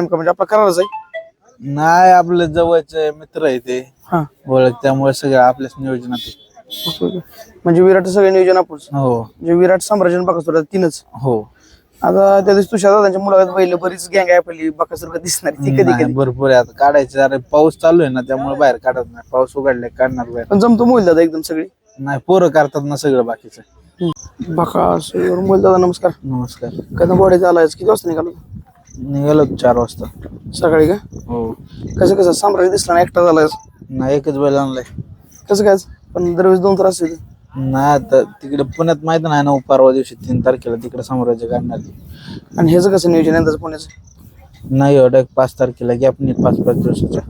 नेमका म्हणजे आपला करारच आहे नाही आपले जवळचे मित्र आहे ते. हा. ओळख त्यामुळे सगळं आपल्याच नियोजनात आहे. Okay, okay. म्हणजे विराट सगळे नियोजन आपणच हो. म्हणजे विराट साम्राज्य बकासूर तीनच? हो. आता त्या दिवशी तुषार दादांच्या मुलाखत पहिलं बरीच गँग आहे आपली बकासूर दिसणार ती कधी नाही, कधी? भरपूर आहे. आता काढायचं अरे पाऊस चालू आहे ना त्यामुळे बाहेर काढत नाही. पाऊस उघडलाय काढणार बाहेर. पण जमतो मोहिल दादा एकदम सगळी? नाही पोरं करतात ना सगळं बाकीचं. बकासूर मोहिल दादा नमस्कार. नमस्कार. कदम बॉडी आलाय किती वाजता निघालो? निघालो चार वाजता. सकाळी का? हो. कसं कसं? साम्राज्य दिसला ना एकटा झालाय नाही एकच बैल आणलाय. कसं काय? पण दरवेळेस दोन त्रास येते नाही आता तिकडे पुण्यात माहीत नाही ना परवा दिवशी तीन तारखेला तिकडे साम्राज्य काढणार. आणि ह्याचं कसं नियोजन यंदाचं पुण्याचं? नाही एवढं एक पाच तारखेला गॅप नाही पाच पाच दिवसाच्या.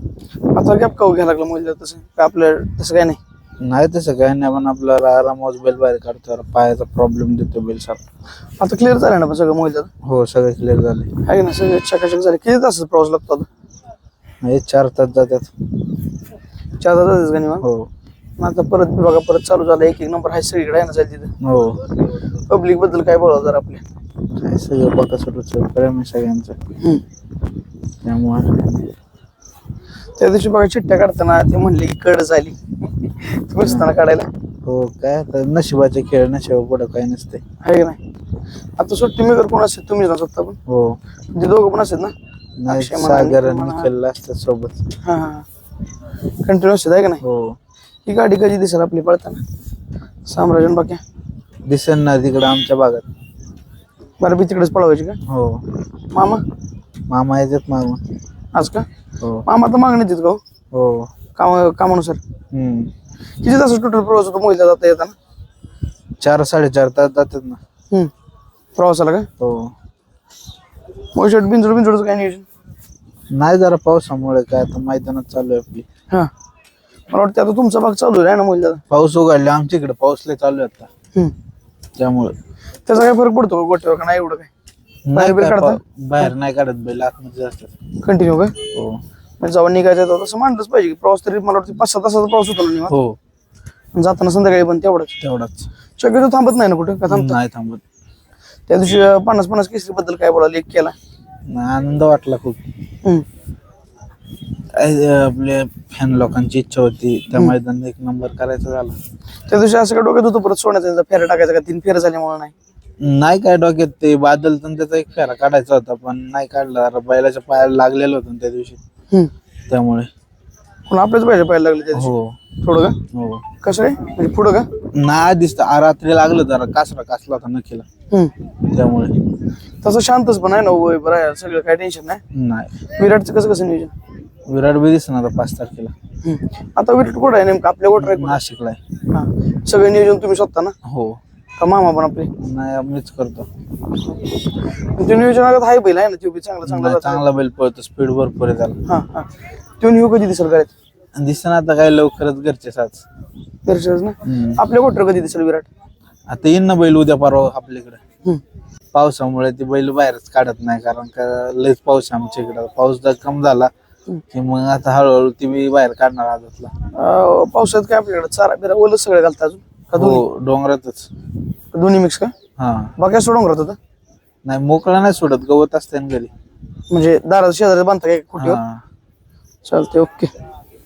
आता गॅप का घ्यायला लागला दादा तसं? का आपलं तसं काय नाही? नाही तसं काय नाही पण आपला आरामावर बैल बाहेर काढतो पायाचा प्रॉब्लेम देतो बैल सारखा. आता क्लिअर झालं ना पण सगळं दादा? हो सगळे क्लिअर झाले आहे ना सगळं चकाचक झाले. किती तास प्रवास लागतो हे चार तास जातात. चार तास जातेच का निवांत? हो. मग आता परत बघा परत चालू झालं. एक एक नंबर आहे सगळीकडे आहे ना जाईल तिथं? हो. पब्लिकबद्दल काय बोलावं जर आपल्या? काय सगळं बघा सुरूच प्रेम आहे सगळ्यांचं. त्यामुळे. त्या दिवशी बघा चिठ्ठ्या काढताना ते म्हणले की कड झाली. तुम्ही असताना काढायला. हो काय आता नशिबाचे खेळ नशिबा पुढं काही नसते. आहे की नाही? आता सुट्टी मेकर कोण असते तुम्हीच ना स्वतः पण. हो. ते दोघं पण असतात ना? नाही अक्षय म्हणा, सागर म्हणा. निखिल असतात सोबत. हा कंटिन्यू असतात आहे का नाही? हो. ही गाडी कधी दिसेल आपली पळताना? साम्राज्य बाकी दिसन ना तिकडं आमच्या भागात. बरं बी तिकडेच पळवायची का? हो. मामा? मामा येतात मामा. आज का? हो. मामा तर मागणी देत का हो? हो. काम कामानुसार. हम्म. किती तास टोटल प्रवास होतो? महिला जाता येताना? चार साडेचार तास जातात ना. हम्म. प्रवासाला का हो. मोशट बिंजोड बिंजोडचं काय नियोजन? नाही जरा पावसामुळे काय आता मैदानात चालू आहे आपली. हा. मला वाटतं आता तुमचा भाग चालू आहे ना महिला पाऊस उघडला आमच्या इकडे पाऊस लय चालू आहे आता. त्यामुळे. त्याचा काय फरक पडतो का गोट्यावर का नाही एवढं काय? काढता? पा- बाहेर नाही काढत बैल आतमध्ये असतात कंटिन्यू काय? हो. म्हणजे जेव्हा निघायचं होतं तसं मांडलंच पाहिजे. की प्रवास तरी मला वाटतं पाच सहा तासाचा प्रवास होतो ना निवांत. हो. आणि जाताना संध्याकाळी पण तेवढंच. तेवढाच. शक्यतो थांबत नाही ना कुठं? का थांबत? नाही थांबत. त्या दिवशी पन्नास पन्नास केसरी बद्दल काय बोला लेख केला. आनंद वाटला खूप. हम्म. अं, आपले फॅन लोकांची इच्छा होती. त्या मैदानात एक नंबर करायचा झाला. त्या दिवशी असं काय डोक्यात होतं? परत सोडण्याचा फेऱ्या टाकायचा का? तीन फेऱ्या झाल्यामुळे नाही. नाही काय डोक्यात. ते बादल तर त्याचा एक फेरा काढायचा होता पण नाही काढला. बैलाच्या पायाला लागलेलं होतं ना त्या दिवशी. त्यामुळे. पण आपल्याच पाहिजे पाहायला लागले त्या दिवशी हो. थोडं का? हो. कसं काय म्हणजे पुढं का? नाही दिसत रात्री लागलं जरा. कासरा कासला होता नखीला. हम्म. त्यामुळे. तसं शांतच पण आहे ना वय बरं आहे सगळं काय टेन्शन नाही. नाही. विराटचं कसं कसं नियोजन? विराट बी दिसणार आता पाच तारखेला. हम्म. आता विराट कुठं आहे नेमकं? आपल्या आहे नाशिकला आहे? हा. सगळं नियोजन तुम्ही स्वतः ना? हो. का मामा पण आपले? नाही मीच करतो. ते नियोजन आगत हाय बैल आहे ना तो बी चांगला चांगला नाही, चांगला बैल पळतो स्पीड भरपूर आहे त्याला. हा हा. तो नियो कधी दिसेल गाड्यात दिसणार आता काय लवकरच घरचे साच घरच्याच ना? हम्म. आपल्या गोटर कधी दिसेल विराट? आता येईन ना बैल उद्या परवा आपल्याकडे. हम्म. पावसामुळे ते बैल बाहेरच काढत नाही कारण का लयच पाऊस आहे आमच्या इकडं. पाऊस जर कम झाला की मग आता हळूहळू ती बी बाहेर काढणार आदतला. अं, पावसाळ्यात काय आपल्याकडे? चारा बिरा ओलं सगळं घालतात अजून? का दोन्ही? हो डोंगरातच. दोन्ही मिक्स का? हा. बाकी सोडून घरात होता नाही मोकळा नाही सोडत गवत असते घरी. म्हणजे दारात शेजारी बांधता काय कुठे. चालते ओके